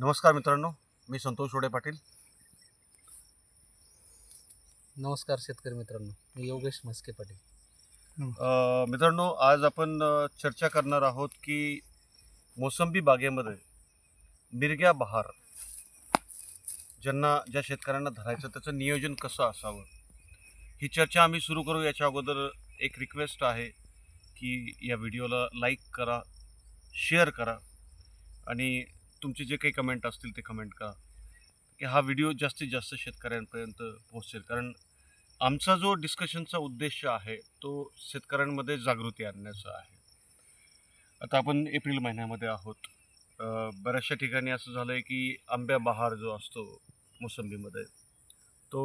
नमस्कार मित्रांनो मी संतोष रोडे पाटील. नमस्कार शेतकरी मित्रांनो मी योगेश म्हस्के पाटील. अ, मित्रांनो आज आपण चर्चा करणार आहोत की मोसंबी बागेमध्ये मिरग्या बहार ज्यांना ज्या शेतकऱ्यांना धरायचं त्याचं नियोजन कसं असावं? ही चर्चा आम्ही सुरू करू याच्या अगोदर एक रिक्वेस्ट आहे की या व्हिडिओला लाईक करा शेअर करा आणि तुमचे जे काही कमेंट असतील ते कमेंट करा. की हा व्हिडिओ जास्तीत जास्त शेतकऱ्यांपर्यंत पोहोचेल. कारण आमचा जो डिस्कशनचा उद्देश आहे तो शेतकऱ्यांमध्ये जागृती आणण्याचा आहे. आता आपण एप्रिल महिन्यामध्ये आहोत. बऱ्याचशा ठिकाणी असं झालं आहे की आंब्या बहार जो असतो मोसंबीमध्ये तो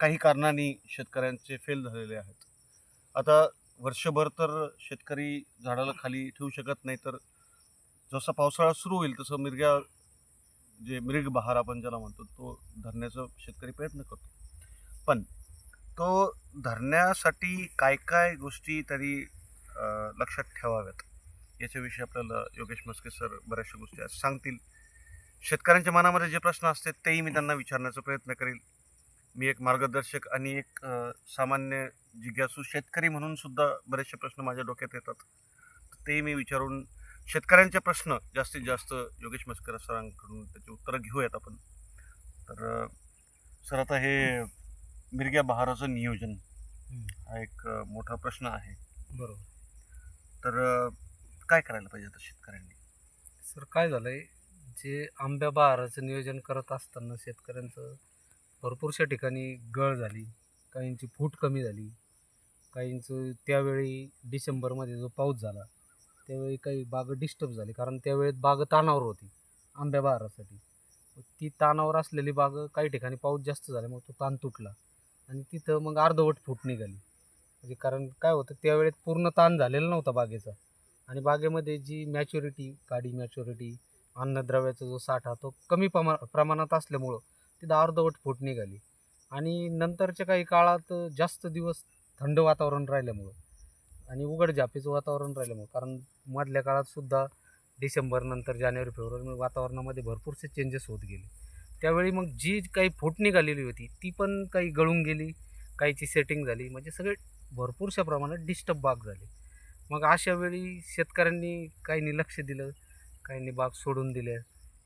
काही कारणांनी शेतकऱ्यांचे फेल झालेले आहेत. आता वर्षभर तर शेतकरी झाडाला खाली ठेवू शकत नाही तर जसा पावसाळा सुरू होईल तसं मिरग्या जे मृग बहार आपण ज्याला म्हणतो तो धरण्याचा शेतकरी प्रयत्न करतो. पण तो धरण्यासाठी काय काय गोष्टी तरी लक्षात ठेवाव्यात याच्याविषयी आपल्याला योगेश मस्के सर बऱ्याचशा गोष्टी आज सांगतील. शेतकऱ्यांच्या मनामध्ये जे प्रश्न असतात तेही मी त्यांना विचारण्याचा प्रयत्न करेल. मी एक मार्गदर्शक आणि एक सामान्य जिज्ञासू शेतकरी म्हणून सुद्धा बरेचसे प्रश्न माझ्या डोक्यात येतात. तेही मी विचारून शेतकऱ्यांचे प्रश्न जास्तीत जास्त योगेश मस्कर सरांकडून त्याची उत्तरं घेऊयात आपण. तर सर आता हे मिरग्या बहाराचं नियोजन हा एक मोठा प्रश्न आहे. बरोबर. तर काय करायला पाहिजे आता शेतकऱ्यांनी? सर काय झालं आहे जे आंब्या बहाराचं नियोजन करत असताना शेतकऱ्यांचं भरपूरशा ठिकाणी गळ झाली काहींची फूट कमी झाली काहींचं त्यावेळी डिसेंबरमध्ये जो पाऊस झाला त्यावेळी काही बाग डिस्टर्ब झाली. कारण त्यावेळेत बाग तानावर होती आंब्या बहारासाठी ती तानावर असलेली बाग काही ठिकाणी पाऊस जास्त झाला मग तो ताण तुटला. आणि तिथं मग अर्धवट फूट निघाली. म्हणजे कारण काय होतं त्यावेळेत पूर्ण ताण झालेला नव्हता बागेचा. आणि बागेमध्ये जी मॅच्युरिटी गाडी मॅच्युरिटी अन्नद्रव्याचा जो साठा तो कमी प्रमा प्रमाणात असल्यामुळं तिथं अर्धवट फूट निघाली. आणि नंतरच्या काही काळात जास्त दिवस थंड वातावरण राहिल्यामुळं आणि उघड झापेचं वातावरण राहिल्यामुळं कारण मधल्या काळात सुद्धा डिसेंबर नंतर जानेवारी फेब्रुवारी वातावरणामध्ये भरपूरसे चेंजेस होत गेले. त्यावेळी मग जी काही फूट निघालेली होती ती पण काही गळून गेली काहीची सेटिंग झाली म्हणजे सगळे भरपूरशा प्रमाणात डिस्टर्ब बाग झाली. मग अशा वेळी शेतकऱ्यांनी काहींनी लक्ष दिलं काहींनी बाग सोडून दिले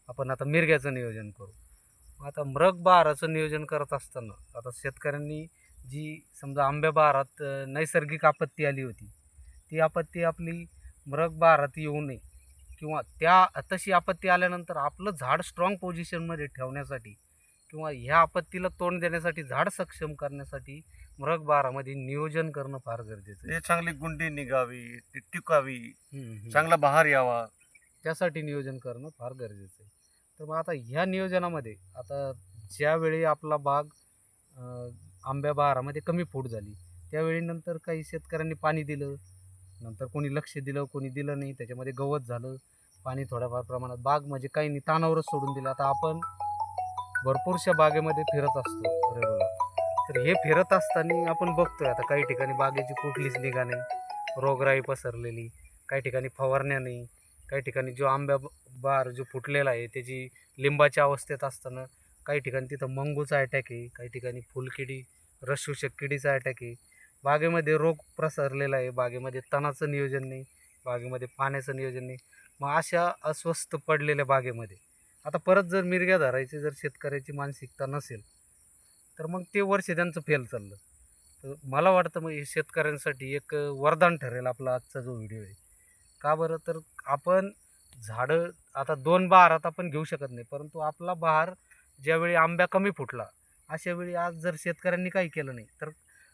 आपण आता मिरग्याचं नियोजन करू. मग आता मृग बहाराचं नियोजन करत असताना आता शेतकऱ्यांनी जी समजा आंब्या बहारात नैसर्गिक आपत्ती आली होती ती आपत्ती आपली मृग बहारात येऊ नये किंवा त्या तशी आपत्ती आल्यानंतर आपलं झाड स्ट्रॉंग पोझिशनमध्ये ठेवण्यासाठी किंवा ह्या आपत्तीला तोंड देण्यासाठी झाड सक्षम करण्यासाठी मृग बहारामध्ये नियोजन करणं फार गरजेचं आहे. चांगली गुंडी निघावी ती टिकावी. चांगला बहार यावा. त्यासाठी नियोजन करणं फार गरजेचं आहे. तर मग आता ह्या नियोजनामध्ये आता ज्यावेळी आपला बाग आंब्या बहारामध्ये कमी फूट झाली. त्यावेळी नंतर काही शेतकऱ्यांनी पाणी दिलं. नंतर कोणी लक्ष दिलं कोणी दिलं नाही. त्याच्यामध्ये गवत झालं. पाणी थोड्याफार प्रमाणात बाग म्हणजे काही तानावरच सोडून दिलं. आता आपण भरपूरशा बागेमध्ये फिरत असतो रेग्युलर तर हे फिरत असताना आपण बघतोय आता काही ठिकाणी बागेची कुठलीच निगा नाही. रोगराई पसरलेली. काही ठिकाणी फवारण्या नाही. काही ठिकाणी जो आंब्या बार जो फुटलेला आहे त्याची लिंबाच्या अवस्थेत असताना काही ठिकाणी तिथं मंगूचा अटॅक आहे काही ठिकाणी फुलकिडी रसशोषक किडीचा अटॅक आहे. बागेमध्ये रोग प्रसरलेला आहे बागेमध्ये तणाचं नियोजन नाही बागेमध्ये पाण्याचं नियोजन नाही. मग अशा अस्वस्थ पडलेल्या बागेमध्ये आता परत जर मिरग्या धरायची जर शेतकऱ्याची मानसिकता नसेल तर मग ते वर्ष त्यांचं फेल चाललं. तर मला वाटतं मग हे शेतकऱ्यांसाठी एक वरदान ठरेल आपला आजचा जो व्हिडिओ आहे. का बरं? तर आपण झाडं आता दोन बहारात आपण घेऊ शकत नाही परंतु आपला बहार ज्यावेळी आंब्या कमी फुटला अशा वेळी आज जर शेतकऱ्यांनी काही केलं नाही तर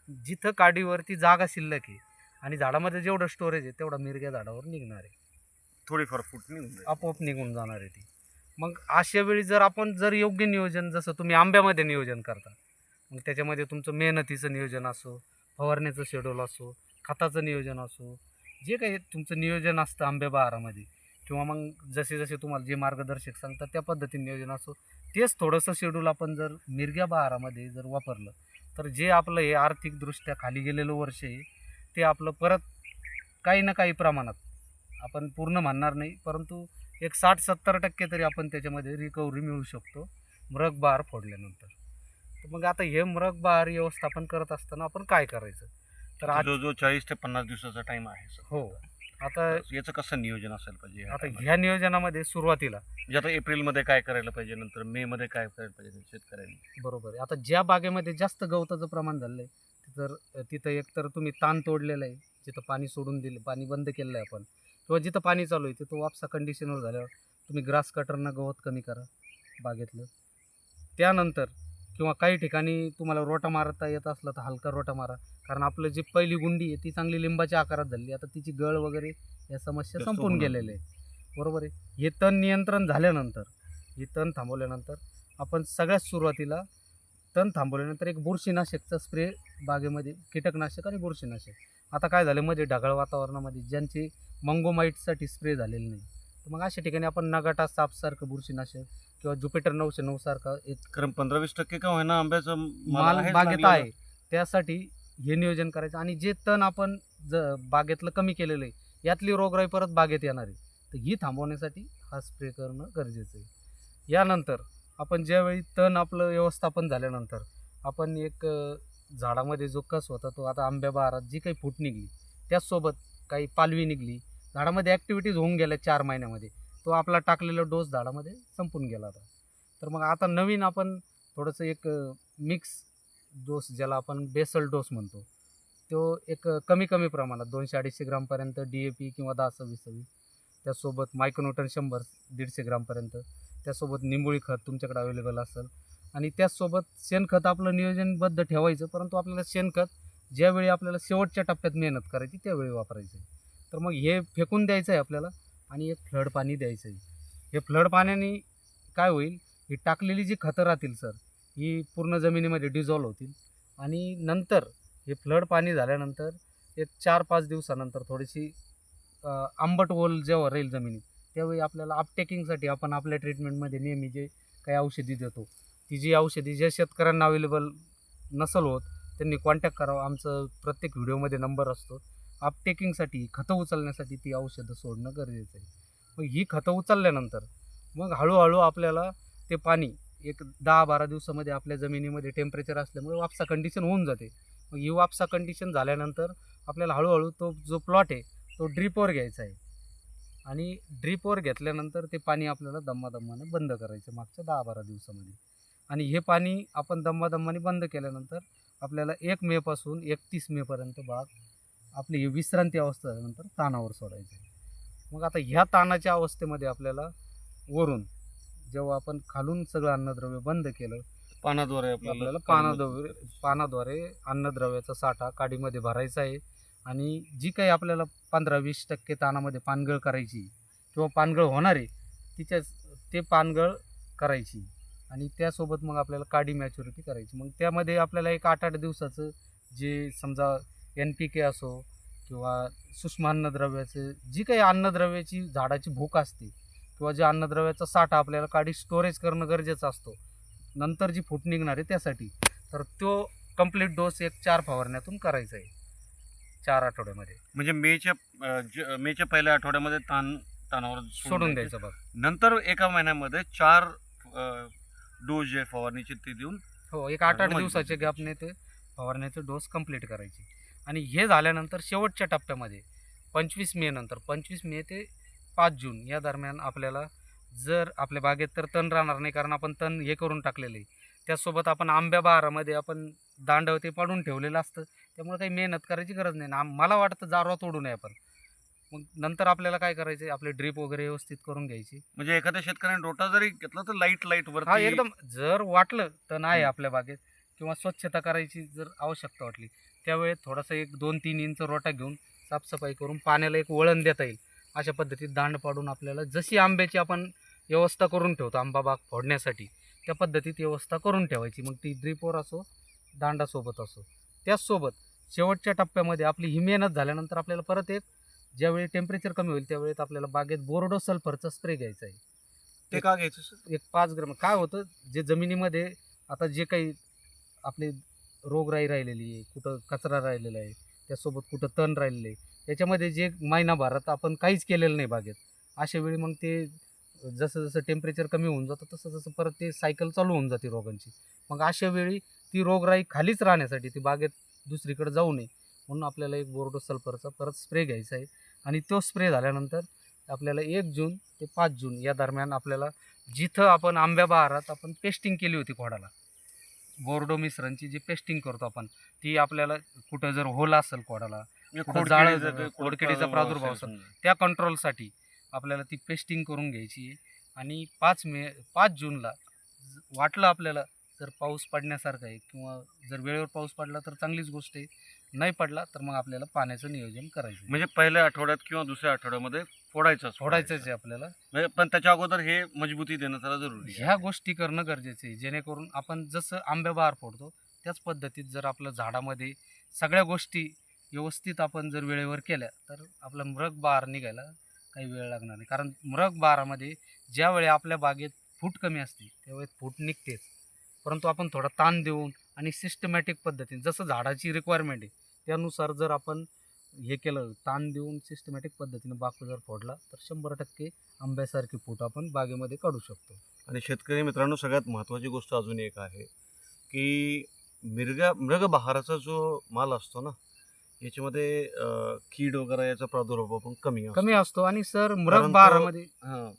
जिथं काडीवरती जागा शिल्लक आहे आणि झाडामध्ये जेवढं स्टोरेज आहे तेवढा मिरग्या झाडावर निघणार आहे थोडीफार फूट निघून. आपोआप निघून जाणार आहे ती मग अशा वेळी जर आपण जर योग्य नियोजन जसं तुम्ही आंब्यामध्ये नियोजन करता मग त्याच्यामध्ये तुमचं मेहनतीचं नियोजन असो फवारण्याचं शेड्यूल असो खताचं नियोजन असो जे काही तुमचं नियोजन असतं आंब्या बहारामध्ये किंवा मग जसे जसे तुम्हाला जे मार्गदर्शक सांगतात त्या पद्धतीने नियोजन असो तेच थोडंसं शेड्यूल आपण जर मिरग्या बहारामध्ये जर वापरलं तर जे आपलं हे आर्थिकदृष्ट्या खाली गेलेलं वर्ष आहे ते आपलं परत काही ना काही प्रमाणात आपण पूर्ण म्हणणार नाही परंतु एक साठ सत्तर टक्के तरी आपण त्याच्यामध्ये रिकव्हरी मिळू शकतो मृग बहार फोडल्यानंतर. तर मग आता हे मृग बहार व्यवस्थापन करत असताना आपण काय करायचं? तर आज जो जो चाळीस ते पन्नास दिवसाचा टाइम आहे सर. हो. आता याचं कसं नियोजन असेल पाहिजे आता ह्या नियोजनामध्ये सुरुवातीला? म्हणजे आता एप्रिलमध्ये काय करायला पाहिजे नंतर मे मध्ये काय करायला पाहिजे शेतकऱ्यांनी? बरोबर आहे. आता ज्या बागेमध्ये जास्त गवताचं प्रमाण झालं आहे तर तिथं एकतर तुम्ही ताण तोडलेलं आहे जिथं पाणी सोडून दिलं पाणी बंद केलं आहे आपण. किंवा जिथं पाणी चालू आहे तिथं वापसा कंडिशनवर झाल्यावर तुम्ही ग्रास कटरनं गवत कमी करा बागेतलं. त्यानंतर किंवा काही ठिकाणी तुम्हाला रोटा मारता येत असला तर हलका रोटा मारा. कारण आपलं जी पहिली गुंडी आहे ती चांगली लिंबाच्या आकारात झाली. आता तिची गळ वगैरे या समस्या संपून गेलेल्या आहे बरोबर आहे? हे तण नियंत्रण झाल्यानंतर हे तण थांबवल्यानंतर आपण सगळ्यात सुरुवातीला तण थांबवल्यानंतर एक बुरशीनाशकचा स्प्रे बागेमध्ये कीटकनाशक आणि बुरशीनाशक. आता काय झालं मध्ये ढगाळ वातावरणामध्ये ज्यांचे मंगोमाईटसाठी स्प्रे झालेले नाही. तर मग अशा ठिकाणी आपण नगाटा सापसारखं बुरशीनाशक किंवा जुपिटर नऊशे नऊ सारखा एक कारण पंधरा वीस टक्के का होईना आंब्याचं माल आहेच बागेत लागलेलं. आहे. त्यासाठी हे नियोजन करायचं. आणि जे तण आपण ज बागेतलं कमी केलेलं आहे यातली रोगराई परत बागेत येणार आहे. तर ही थांबवण्यासाठी हा स्प्रे करणं गरजेचं आहे. यानंतर आपण ज्यावेळी तण आपलं व्यवस्थापन झाल्यानंतर आपण एक अ, झाडामध्ये जो कस होता तो आता आंब्या बहारात जी काही फूट निघली त्याचसोबत काही पालवी निघली. झाडामध्ये ॲक्टिव्हिटीज होऊन गेल्या चार महिन्यामध्ये. तो आपला टाकलेला डोस झाडामध्ये संपून गेला होता. तर मग आता नवीन आपण थोडंसं एक मिक्स डोस ज्याला आपण बेसल डोस म्हणतो तो एक कमी कमी प्रमाणात दोनशे अडीचशे ग्रामपर्यंत डी ए पी किंवा दहा सव्वीस सव्वीस त्यासोबत मायक्रोन्यूटन शंभर दीडशे ग्रामपर्यंत त्यासोबत निंबोळी खत तुमच्याकडे अवेलेबल असेल. आणि त्याचसोबत शेणखत आपलं नियोजनबद्ध ठेवायचं परंतु आपल्याला शेणखत ज्यावेळी आपल्याला शेवटच्या टप्प्यात मेहनत करायची त्यावेळी वापरायचं आहे. तर मग हे फेकून द्यायचं आहे आपल्याला आणि एक फ्लड पाणी द्यायचं आहे. हे फ्लड पाण्याने काय होईल? ही टाकलेली जी खतं राहतील सर ही पूर्ण जमिनीमध्ये डिझॉल्व होतील. आणि नंतर हे फ्लड पाणी झाल्यानंतर एक चार पाच दिवसानंतर थोडीशी आंबट ओल जेव्हा राहील जमिनीत त्यावेळी आपल्याला अपटेकिंगसाठी आपण आपल्या ट्रीटमेंटमध्ये नेहमी जे काही औषधी देतो ती जी औषधी ज्या शेतकऱ्यांना अवेलेबल नसल होत त्यांनी कॉन्टॅक्ट करावं. आमचं प्रत्येक व्हिडिओमध्ये नंबर असतो. अपटेकिंगसाठी खतं उचलण्यासाठी ती औषधं सोडणं गरजेचं आहे. मग ही खतं उचलल्यानंतर मग हळूहळू आपल्याला ते पाणी एक दहा बारा दिवसामध्ये आपल्या जमिनीमध्ये टेम्परेचर असल्यामुळे वापसा कंडिशन होऊन जाते. मग ही वापसा कंडिशन झाल्यानंतर आपल्याला हळूहळू तो जो प्लॉट आहे तो ड्रीपवर घ्यायचा आहे. आणि ड्रीपवर घेतल्यानंतर ते पाणी आपल्याला दम्मादम्माने बंद करायचं मागच्या दहा बारा दिवसामध्ये. आणि हे पाणी आपण दम्मादम्माने बंद केल्यानंतर आपल्याला एक मेपासून एकतीस मेपर्यंत बाग आपली विश्रांती अवस्था झाल्यानंतर तानावर सोडायचं. आहे मग आता ह्या तानाच्या अवस्थेमध्ये आपल्याला वरून जेव्हा आपण खालून सगळं अन्नद्रव्य बंद केलं पानाद्वारे आपल्याला पानाद्वारे पानाद्वारे अन्नद्रव्याचा साठा काडीमध्ये भरायचा आहे आणि जी काही आपल्याला पंधरा वीस टक्के तानामध्ये पानगळ करायची किंवा पानगळ होणार आहे तिच्या ते पानगळ करायची आणि त्यासोबत मग आपल्याला काडी मॅच्युरिटी करायची. मग त्यामध्ये आपल्याला एक आठ आठ दिवसाचं जे समजा एन पी के असो किंवा सूक्ष्म अन्नद्रव्याचं जी काही अन्नद्रव्याची झाडाची भूक असते किंवा जे अन्नद्रव्याचा साठा आपल्याला काडी स्टोरेज करणं गरजेचं असतो नंतर जी फूट निघणार आहे त्यासाठी तर तो कंप्लीट डोस एक चार फवारण्यातून करायचा आहे. चार आठवड्यामध्ये. म्हणजे मेच्या मेच्या पहिल्या आठवड्यामध्ये ताण तानावर सोडून द्यायचं. बघ. नंतर एका महिन्यामध्ये चार डोस जे फवारणीचे ते देऊन हो एक आठ आठ बरोबर. दिवसाच्या गॅपने ते फवारण्याचे डोस कंप्लीट करायचे. आणि हे झाल्यानंतर शेवटच्या टप्प्यामध्ये पंचवीस मे नंतर पंचवीस मे ते पाच जून या दरम्यान आपल्याला जर आपल्या बागेत तर तण राहणार नाही कारण आपण तण हे करून टाकलेलं आहे. त्याचसोबत आपण आंब्या बहारामध्ये आपण दांडव ते पाडून ठेवलेलं असतं. त्यामुळे काही मेहनत करायची गरज नाही. आम- मला वाटतं जारवा तोडू नये आपण. मग नंतर आपल्याला काय करायचं आपले ड्रीप वगैरे व्यवस्थित करून घ्यायची. म्हणजे एखाद्या शेतकऱ्याने रोटा जरी घेतला तर लाइट लाइट हा वरती एकदम जर वाटलं तर आहे हं. आपल्या बागेत किंवा स्वच्छता करायची जर आवश्यकता वाटली त्यावेळेत थोडासा एक दोन तीन इंच रोटा घेऊन साफसफाई करून पाण्याला एक वळण देता येईल. अशा पद्धतीत दांड पाडून आपल्याला जशी आंब्याची आपण व्यवस्था करून ठेवतो आंबा बाग फोडण्यासाठी त्या पद्धतीत व्यवस्था करून ठेवायची. मग ती ड्रीपवर असो दांडासोबत असो त्याचसोबत शेवटच्या टप्प्यामध्ये आपली ही मेहनत झाल्यानंतर आपल्याला परत एक ज्यावेळी टेम्परेचर कमी होईल त्यावेळेत आपल्याला बागेत बोर्डो सल्फरचा स्प्रे घ्यायचा आहे. ते का घ्यायचं एक पाच ग्राम काय होतं जे जमिनीमध्ये आता जे काही आपले रोगराई राहिलेली आहे कुठं कचरा राहिलेला आहे त्यासोबत कुठं तण राहिलेलं आहे त्याच्यामध्ये जे महिनाभरात आपण काहीच केलेलं नाही बागेत. अशा वेळी मग ते जसं जसं टेम्परेचर कमी होऊन जातं तसं तसं परत ते सायकल चालू होऊन जाते रोगांची. मग अशा वेळी ती रोगराई खालीच राहण्यासाठी ती बागेत दुसरीकडे जाऊ नये. म्हणून आपल्याला एक बोर्डो सल्फरचा परत स्प्रे घ्यायचा आहे. आणि तो स्प्रे झाल्यानंतर आपल्याला एक जून ते पाच जून या दरम्यान आपल्याला जिथं आपण आंब्या बहारात आपण पेस्टिंग केली होती खोडाला बोर्डो मिश्रणची जी पेस्टिंग करतो आपण ती आपल्याला कुठं जर होल असेल खोडाला म्हणजे जाळं- खोडकिडीचा प्रादुर्भाव असेल. त्या कंट्रोलसाठी आपल्याला ती पेस्टिंग करून घ्यायची आहे आणि पाच मे पाच जूनला वाटलं आपल्याला जर पाऊस पडण्यासारखा आहे किंवा जर वेळेवर पाऊस पडला तर चांगलीच गोष्ट आहे नाही पडला तर मग आपल्याला पाण्याचं नियोजन करायचं. म्हणजे पहिल्या आठवड्यात किंवा दुसऱ्या आठवड्यामध्ये फोडायचं सोडायचंच आहे आपल्याला. म्हणजे पण त्याच्या अगोदर हे मजबूती देणं त्याला जरुरी आहे. ह्या गोष्टी करणं गरजेचं आहे. जेणेकरून आपण जसं आंब्या बहार फोडतो त्याच पद्धतीत जर आपलं झाडामध्ये सगळ्या गोष्टी व्यवस्थित आपण जर वेळेवर केल्या तर आपला मृग बहार निघायला काही वेळ लागणार नाही. कारण मृग बहारामध्ये ज्यावेळी आपल्या बागेत फूट कमी असते त्यावेळी फूट निघतेच. परंतु आपण थोडा ताण देऊन आणि सिस्टमॅटिक पद्धतीने जसं झाडाची रिक्वायरमेंट आहे त्यानुसार जर आपण हे केलं ताण देऊन सिस्टमॅटिक पद्धतीने बाग जर फोडला तर शंभर टक्के आंब्यासारखी फूट आपण बागेमध्ये काढू शकतो. आणि शेतकरी मित्रांनो सगळ्यात महत्त्वाची गोष्ट अजून एक आहे की मिरगा मृग बहाराचा जो माल असतो ना याच्यामध्ये कीड वगैरे याचा प्रादुर्भाव पण कमी असतो. कमी असतो आणि सर मृग बहारामध्ये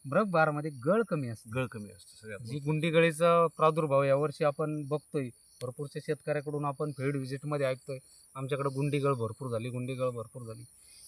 मृग बहारामध्ये गळ कमी असते. गळ कमी असतो सगळ्यात जी महत्त्वाचं. गुंडी गळीचा प्रादुर्भाव यावर्षी आपण बघतोय भरपूरच्या शेतकऱ्याकडून आपण फील्ड व्हिजिटमध्ये ऐकतोय. आमच्याकडे गुंडीगळ भरपूर झाली गुंडीगळ भरपूर झाली.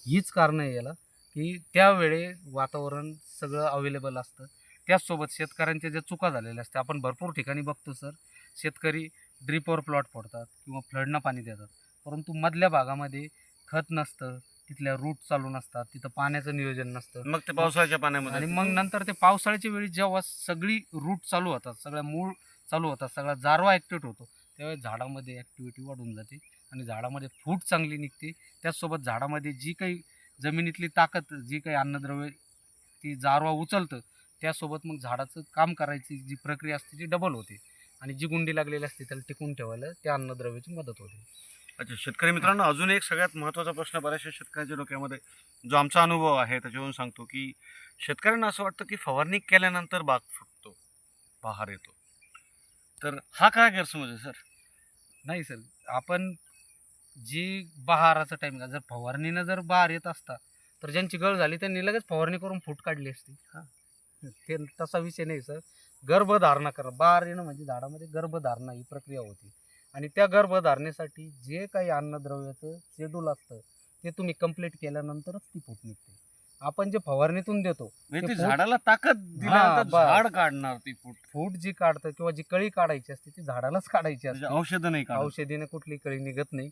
हीच कारणं आहे याला की त्यावेळे वातावरण सगळं अवेलेबल असतं. त्याचसोबत शेतकऱ्यांच्या ज्या चुका झालेल्या असतात आपण भरपूर ठिकाणी बघतो सर शेतकरी ड्रिपवर प्लॉट फोडतात किंवा फ्लडनं पाणी देतात. परंतु मधल्या भागामध्ये खत नसतं तिथल्या रूट चालू नसतात तिथं पाण्याचं नियोजन नसतं. मग ते पावसाळ्याच्या पाण्यामध्ये आणि मग नंतर ते पावसाळ्याच्या वेळी जेव्हा सगळी रूट चालू होतात सगळ्या मूळ चालू होतात सगळा जारवा ॲक्टिवेट होतो त्यावेळेस झाडामध्ये ॲक्टिव्हिटी वाढून जाते आणि झाडामध्ये फूट चांगली निघते. त्याचसोबत झाडामध्ये जी काही जमिनीतली ताकद जी काही अन्नद्रव्य ती जारवा उचलतं त्यासोबत मग झाडाचं काम करायची जी प्रक्रिया असते ती डबल होते. आणि जी गुंडी लागलेली असते त्याला टिकून ठेवायला त्या अन्नद्रव्याची मदत होते. अच्छा शेतकरी मित्रांनो अजून एक सगळ्यात महत्त्वाचा प्रश्न बऱ्याचशा शेतकऱ्याच्या डोक्यामध्ये जो आमचा अनुभव आहे त्याच्यावरून सांगतो की शेतकऱ्यांना असं वाटतं की फवारणी केल्यानंतर बाग फुटतो बहार येतो. तर हा काय गैरसमज आहे सर? नाही सर. आपण जी बहाराचा टाईम जर फवारणीनं जर बहार येत असता तर ज्यांची गळ झाली त्यांनी लगेच फवारणी करून फूट काढली असती. हां. ते तसा विषय नाही सर. गर्भधारणा करा. बहार येणं म्हणजे झाडामध्ये गर्भधारणा ही प्रक्रिया होती. आणि त्या गर्भधारणेसाठी जे काही अन्नद्रव्याचं शेड्यूल असतं ते तुम्ही कंप्लीट केल्यानंतरच ती फूट निघते. आपण जे फवारणीतून देतो म्हणजे ते ती फूट- झाडाला ताकद दिल्यानंतर बस. झाड काढणार ती फूट फूट जी काढतं किंवा जी कळी काढायची असते ती झाडालाच काढायची असते म्हणजे औषधं नाही काढत. औषधीने कुठली कळी निघत नाही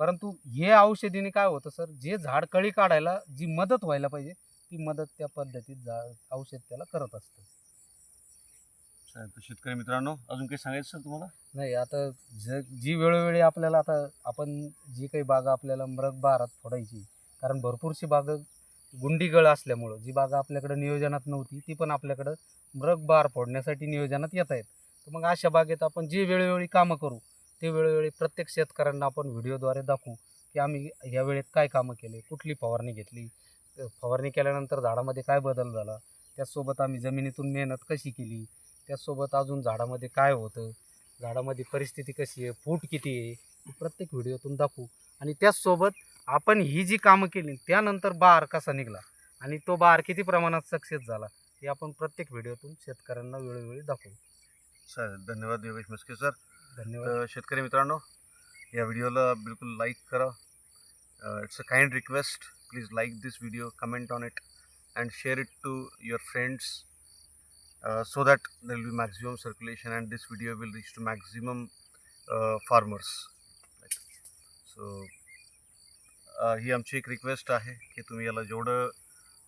परंतु हे औषधीने काय होतं सर जे झाड कळी काढायला जी मदत व्हायला पाहिजे ती मदत त्या पद्धतीत झा औषध त्याला करत असतं चालेल. तर शेतकरी मित्रांनो अजून काही सांगायचं सर तुम्हाला नाही आता ज जी वेळोवेळी आपल्याला आता आपण जी काही बागा आपल्याला मृग बहारात फोडायची कारण भरपूरशी बागं गुंडीगळ असल्यामुळं जी बागा आपल्याकडं नियोजनात नव्हती ती पण आपल्याकडं मृग बार फोडण्यासाठी नियोजनात येत आहेत. तर मग अशा बागेत आपण जे वेळोवेळी कामं करू ते वेळोवेळी प्रत्येक शेतकऱ्यांना आपण व्हिडिओद्वारे दाखवू की आम्ही ह्या वेळेत काय कामं केले कुठली फवारणी घेतली फवारणी केल्यानंतर झाडामध्ये काय बदल झाला त्याचसोबत आम्ही जमिनीतून मेहनत कशी केली त्याचसोबत अजून झाडामध्ये काय होतं झाडामध्ये परिस्थिती कशी आहे फूट किती आहे प्रत्येक व्हिडिओतून दाखवू. आणि त्याचसोबत आपण ही जी कामं केली त्यानंतर बहार कसा निघाला आणि तो बहार किती प्रमाणात सक्सेस झाला हे आपण प्रत्येक व्हिडिओतून शेतकऱ्यांना वेळोवेळी दाखवू. चालेल धन्यवाद योगेश मस्के सर. धन्यवाद. शेतकरी मित्रांनो या व्हिडिओला बिलकुल लाईक करा. It's a kind request please like this video comment on it and share it to your friends so that there will be maximum circulation and this video will reach to maximum farmers so ही आमची एक request आहे की तुम्ही याला जेवढं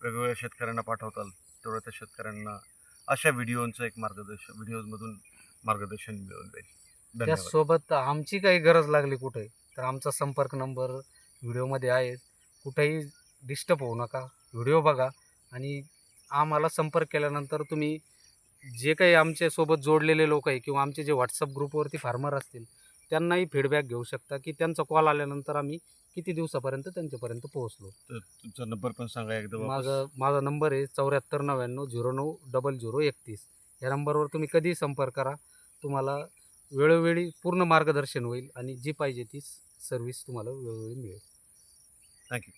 वेगवेगळ्या शेतकऱ्यांना पाठवताल तेवढं त्या शेतकऱ्यांना अशा व्हिडिओंचं एक मार्गदर्शन व्हिडिओजमधून मार्गदर्शन मिळून जाईल. त्यासोबत आमची काही गरज लागली कुठे तर आमचा संपर्क नंबर व्हिडिओमध्ये आहे कुठेही डिस्टर्ब होऊ नका व्हिडिओ बघा आणि आम्हाला संपर्क केल्यानंतर तुम्ही जे काही आमच्यासोबत जोडलेले लोक आहे किंवा आमचे जे व्हॉट्सअप ग्रुपवरती फार्मर असतील त्यांनाही फीडबॅक घेऊ शकता की त्यांचा कॉल आल्यानंतर आम्ही किती दिवसापर्यंत त्यांच्यापर्यंत पोहोचलो तर तुमचा नंबर पण सांगा एकदा वापस. माझा माझा नंबर आहे चौऱ्याहत्तर नव्याण्णव झिरो नऊ डबल झिरो एकतीस या नंबरवर तुम्ही कधीही संपर्क करा तुम्हाला वेळोवेळी पूर्ण मार्गदर्शन होईल आणि जी पाहिजे ती सर्व्हिस तुम्हाला वेळोवेळी मिळेल. थँक्यू